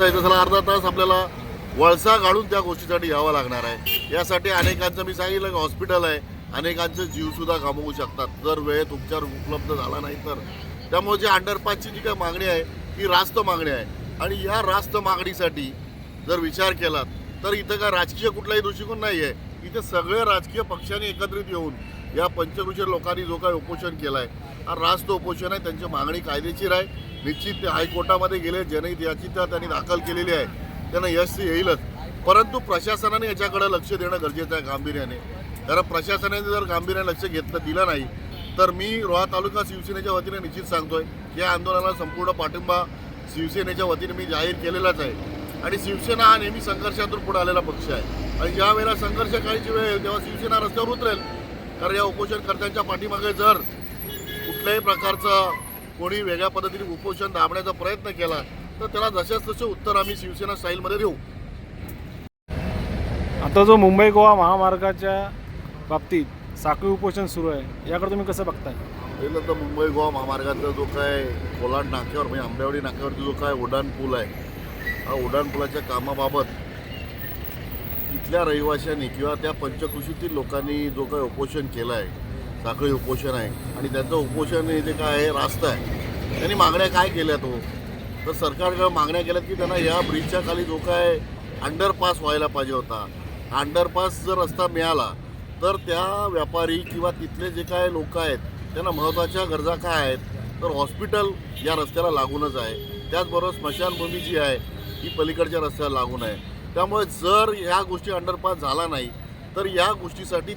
तसला अर्धा तास आपल्याला वळसा काढून त्या गोष्टीसाठी यावं लागणार आहे. यासाठी अनेकांचं मी सांगितलं की हॉस्पिटल आहे. अनेकांचे जीवसुद्धा गमावू शकतात. जर वेळेत उपचार उपलब्ध झाला नाही तर. त्यामुळे जी अंडरपासची जी काही मागणी आहे ती रास्त मागणी आहे. आणि या रास्त मागणीसाठी जर विचार केला तर इथं काय राजकीय कुठलाही दृष्टिकोन नाही आहे इथे सगळे राजकीय पक्षांनी एकत्रित येऊन या पंचकृषी लोकांनी जो काही उपोषण केलं आहे हा रास्त उपोषण आहे त्यांची मागणी कायदेशीर आहे. निश्चित ते हायकोर्टामध्ये गेले जनहित याचिका त्यांनी दाखल केलेली आहे. त्यांना यश येईलच. परंतु प्रशासनाने याच्याकडे लक्ष देणं गरजेचं आहे गांभीर्याने. कारण प्रशासनाने जर गांभीर्याने लक्ष घेतलं दिलं नाही तर मी रोहा तालुका शिवसेनेच्या वतीने निश्चित सांगतोय या आंदोलनाला संपूर्ण पाठिंबा शिवसेनेच्या वतीने मी जाहीर केलेलाच आहे. आणि शिवसेना हा नेहमी संघर्षातून पुढे आलेला पक्ष आहे. आणि ज्या वेळेला संघर्ष करायची वेळ येईल तेव्हा शिवसेना रस्त्यावर उतरेल. कारण या उपोषणकर्त्यांच्या पाठीमागे जर कुठल्याही प्रकारचं कोणी वेगळ्या पद्धतीने उपोषण दाबण्याचा प्रयत्न केला तर त्याला जशाच तसे उत्तर आम्ही शिवसेना स्टाईलमध्ये देऊ. आता जो मुंबई गोवा महामार्गाच्या बाबतीत साखळी उपोषण सुरू आहे याकडे तुम्ही कसं बघताय? पहिलं तर मुंबई गोवा महामार्गाचा जो काय कोलाड नाक्यावर म्हणजे आंबेवाडी नाक्यावरती जो काय उड्डाण पूल आहे हा उड्डाण पुलाच्या कामाबाबत इथल्या रहिवाशांनी किंवा त्या पंचकृषीतील लोकांनी जो काय उपोषण केलं आहे साखळी उपोषण आहे. आणि त्याचं उपोषण हे जे काय आहे रास्त आहे. त्यांनी मागण्या काय केल्या तो? तर सरकारकडे मागण्या केल्यात की त्यांना या ब्रिजच्या खाली जो काय अंडरपास व्हायला पाहिजे होता. अंडरपास जर रस्ता मिळाला तर त्या व्यापारी किंवा तिथले जे काय लोक आहेत त्यांना महत्त्वाच्या गरजा काय आहेत तर हॉस्पिटल या रस्त्याला लागूनच आहे. त्याचबरोबर स्मशानभूमी जी आहे ही पलीकडच्या रस्त्याला लागून आहे. त्यामुळे जर ह्या गोष्टी अंडरपास झाला नाही तर या गोष्टीसाठी